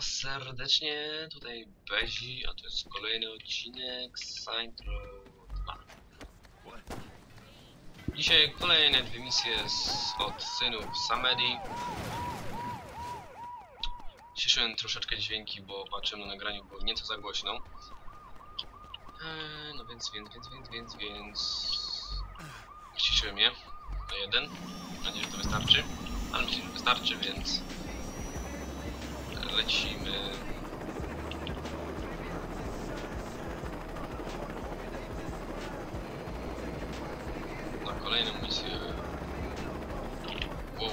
serdecznie, tutaj Bezi, a to jest kolejny odcinek Saint Row 2. Dzisiaj kolejne dwie misje z, od synów Samedi. Ciszyłem troszeczkę dźwięki, bo patrzyłem na nagraniu, było nieco za głośno. Eee, no więc, więc, więc, więc, więc, więc... Ściszyłem je na jeden. Mam nadzieję, że to wystarczy. Ale myślę, że wystarczy, więc... Lecimy. Na kolejną misję. Wow.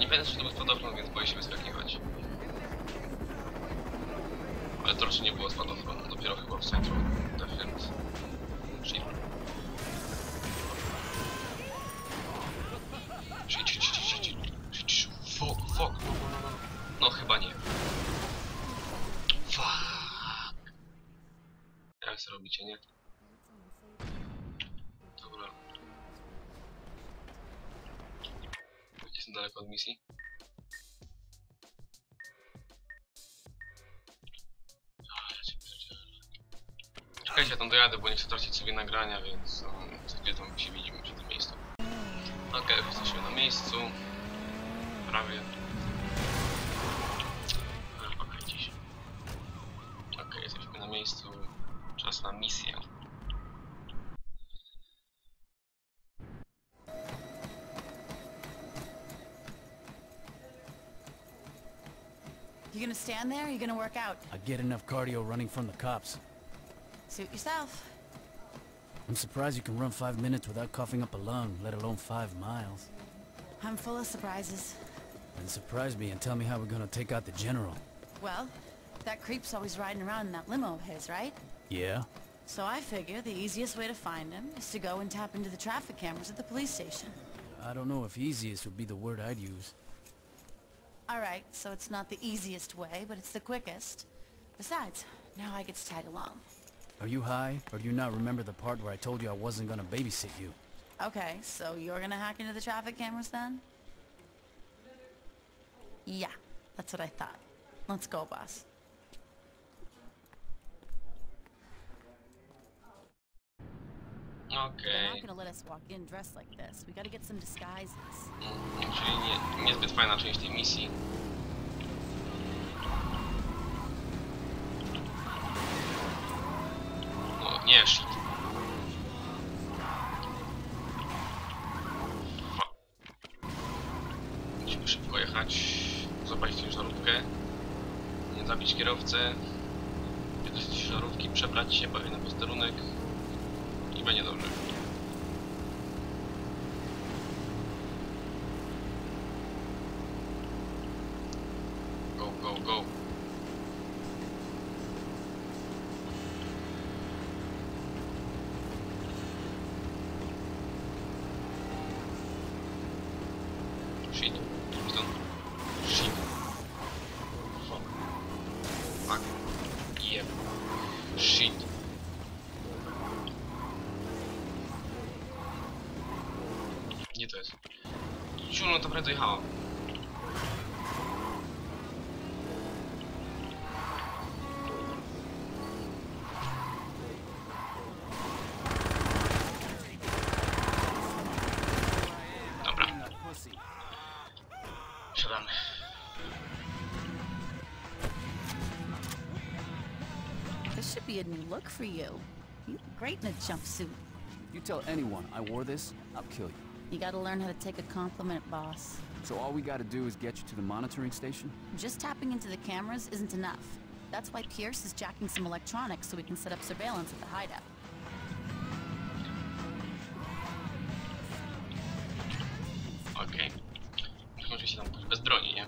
Nie pamiętam, czy to był spadochron, więc boję się wyskakiwać. Ale to raczej nie było spadochronu, dopiero chyba w centrum robicie, nie? Dobra. Jestem daleko od misji. Czekajcie, ja tam dojadę, bo nie chcę tracić sobie nagrania, więc chwilę tam się widzimy przy tym miejscu. Okej, już jesteśmy na miejscu. Prawie. You gonna stand there or you gonna work out? I get enough cardio running from the cops. Suit yourself. I'm surprised you can run five minutes without coughing up a lung, let alone five miles. I'm full of surprises. Then surprise me and tell me how we're gonna take out the general. Well, that creep's always riding around in that limo of his, right? Yeah? So I figure the easiest way to find him is to go and tap into the traffic cameras at the police station. I don't know if easiest would be the word I'd use. Alright, so it's not the easiest way, but it's the quickest. Besides, now I get to tag along. Are you high, or do you not remember the part where I told you I wasn't gonna babysit you? Okay, so you're gonna hack into the traffic cameras then? Yeah, that's what I thought. Let's go, boss. Mm, Czyli nie, niezbyt fajna część tej misji. O, nie, shit. Musimy szybko jechać, złapać ciężarówkę, nie zabić kierowcę, Gdzie to jest? Ciuno to prawie dojechała. Dobra, siadamy. This should be a new look for you. You look great in a jumpsuit. You tell anyone I wore this, I'll kill you. You gotta learn how to take a compliment, boss. So all we gotta do is get you to the monitoring station? Just tapping into the cameras isn't enough. That's why Pierce is jacking some electronics so we can set up surveillance at the hideout. Okej. Może się tam pójść bez broni, nie?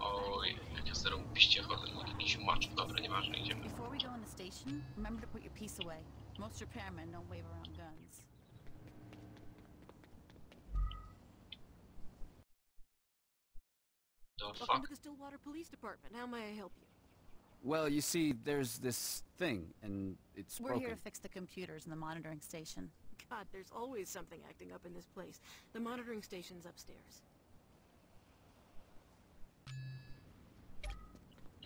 Oj, jak ja zero piście chodzę, jak jakiś macz. Dobra, nieważne, idziemy. Before we go in the station, remember to put your piece away. Most repairmen don't wave around guns. Welcome fuck? to the Stillwater Police Department. How may I help you? Well, you see, there's this thing, and it's We're broken. here to fix the computers in the monitoring station. God, there's always something acting up in this place. The monitoring station's upstairs.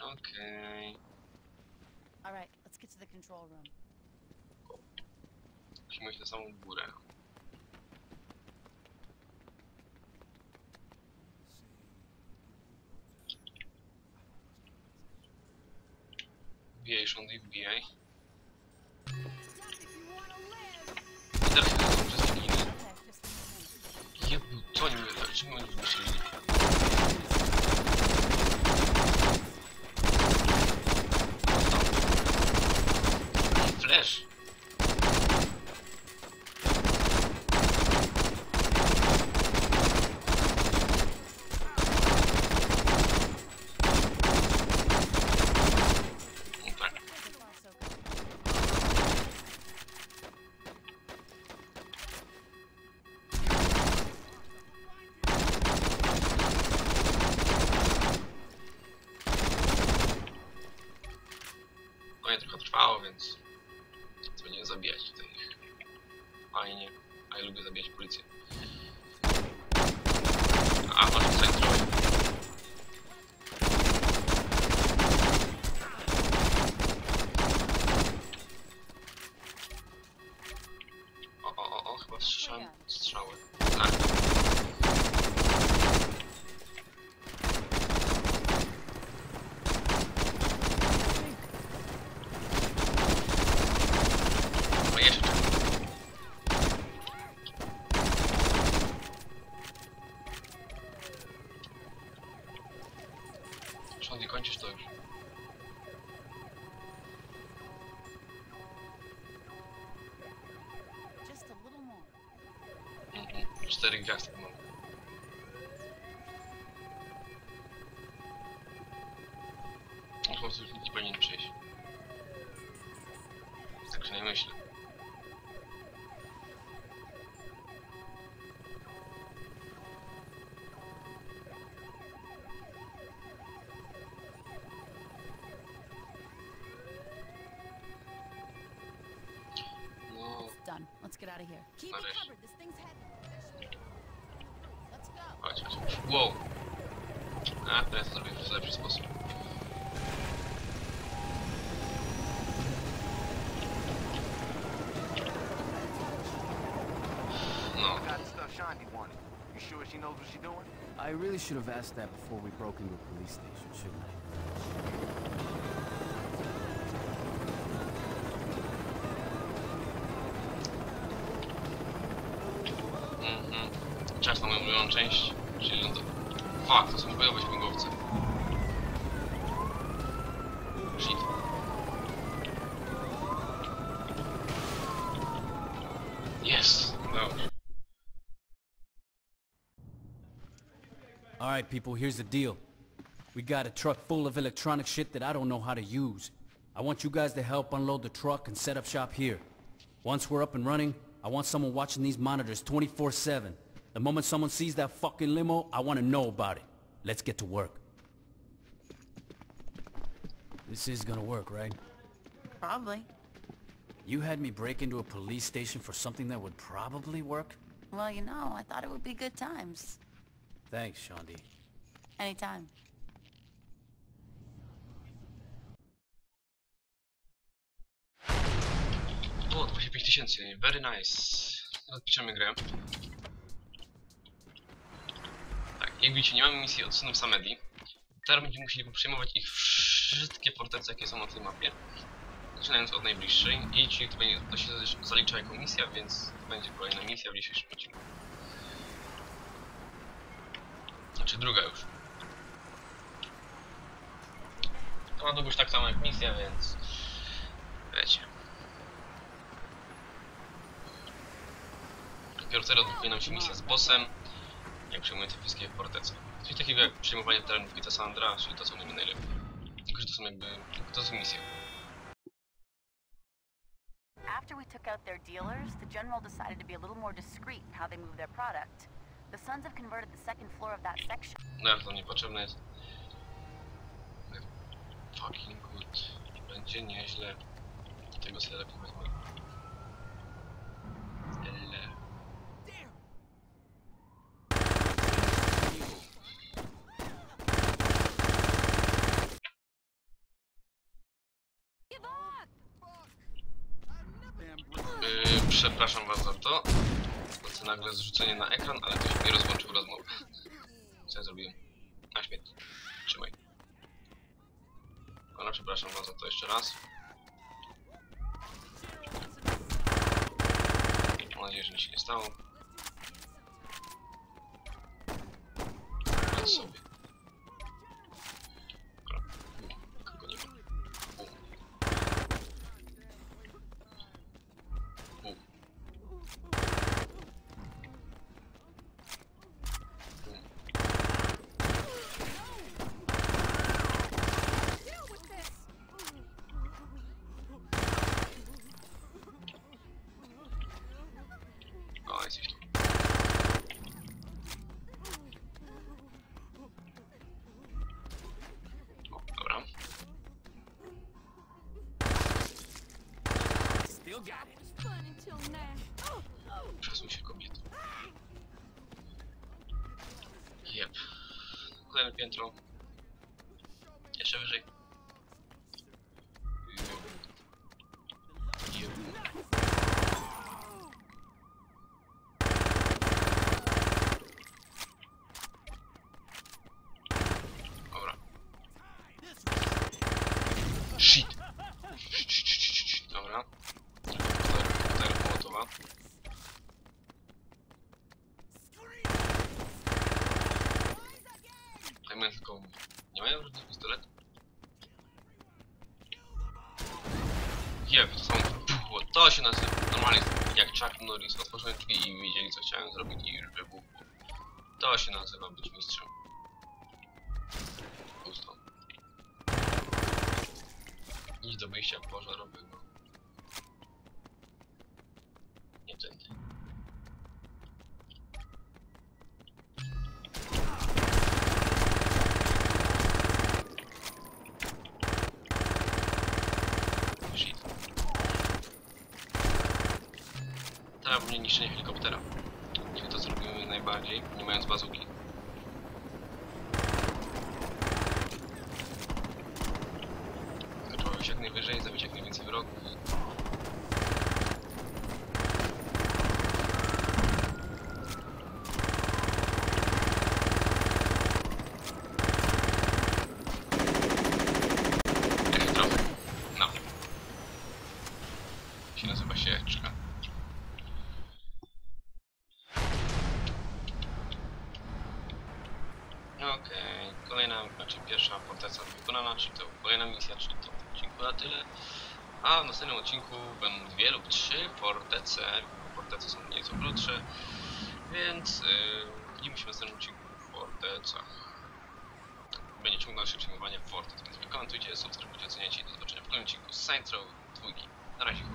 Okej. All right, let's get to the control room. Musimy iść na samą górę. Wbijaj, Shandy, wbijaj. I teraz to przez giny. Jebu, co oni mówią? Czemu oni wymyślili? Flash! Lubię zabijać policję. A, masz tutaj trochę. O, o, o, o, chyba słyszałem strzały. Tak. Jeszcze. No, po prostu już nic nie powinien przyjść. Tak przynajmniej myślę. Done. Let's get out of here. Keep me covered. This thing's heavy. Let's go. Wow! A, teraz to zrobię w lepszy sposób. No, Got the stuff Shandy wanted. You sure she knows what she's doing? I really should have asked that before we broke into a police station, shouldn't I? Czas na moją część, czyli lądo... Fuck, to są bojowe śmigłowce. Shit. Jest! Dobrze. All right, people, here's the deal. We got a truck full of electronic shit that I don't know how to use. I want you guys to help unload the truck and set up shop here. Once we're up and running, I want someone watching these monitors 24-7. The moment someone sees that fucking limo, I want to know about it. Let's get to work. This is gonna work, right? Probably. You had me break into a police station for something that would probably work? Well, you know, I thought it would be good times. Thanks, Shandi. Anytime. O, 25 tysięcy, very nice. Odpiszemy grę. Tak, jak widzicie, nie mamy misji od synów Samedi. Teraz będziemy musieli przejmować ich wszystkie fortece, jakie są na tej mapie. Zaczynając od najbliższej. I czyli to, będzie, to się zalicza jako misja, więc to będzie kolejna misja w dzisiejszym odcinku. Znaczy druga już. To ma długość tak samo jak misja, więc... Wiecie. Dopiero teraz nam się misja z bossem, jak przejmuje te wszystkie fortece. Coś takiego jak przejmowanie terenów Gita Sandra, czyli to co umiem najlepiej. Tylko, że to są jakby... to są misje. After we took out their dealers, the General decided to be a little more discreet in how they move their product. The sons have converted the second floor of that section. No, Bardzo niepotrzebne jest. Fucking good. Będzie nieźle. Tego sobie lepiej wezmę. Yy, przepraszam was za to. To nagle zrzucenie na ekran, ale ktoś mi rozłączył rozmowę. Co ja zrobiłem? Na śmietnik. Trzymaj. Ale przepraszam was za to jeszcze raz. Mam nadzieję, że nic się nie stało. Sobie. Piętro. Jeszcze wyżej. Jep. Dobra. Shit. Shit, shit, shit, shit, shit. Dobra. Teraz połotowa. Tylko... Nie mają żadnych pistoletów? Jeb, są... Było. To się nazywa normalnie jak Chuck Norris. Otworzyłem drzwi i wiedzieli co chciałem zrobić i już wybuchło. To się nazywa być mistrzem. Pusto. Idź do wyjścia pożarowego. Nie tędy. Shit. Teraz mnie niszczenie helikoptera. Czyli to zrobimy najbardziej, nie mając bazuki. Trzeba być jak najwyżej, zabić jak najwięcej wrogów. Jeszcze trochę. No. Się nazywa sieczka. Okej, kolejna, znaczy pierwsza forteca wykonana, czyli to kolejna misja, czyli to odcinku na tyle. A w następnym odcinku będą dwie lub trzy fortece. Fortece są nieco krótsze, więc yy, widzimy się w następnym odcinku w fortecach. Będzie ciąg dalszy przyjmowania fortec, więc komentujcie, subskrybujcie, oceniajcie i do zobaczenia w kolejnym odcinku z Saints Row 2. Na razie.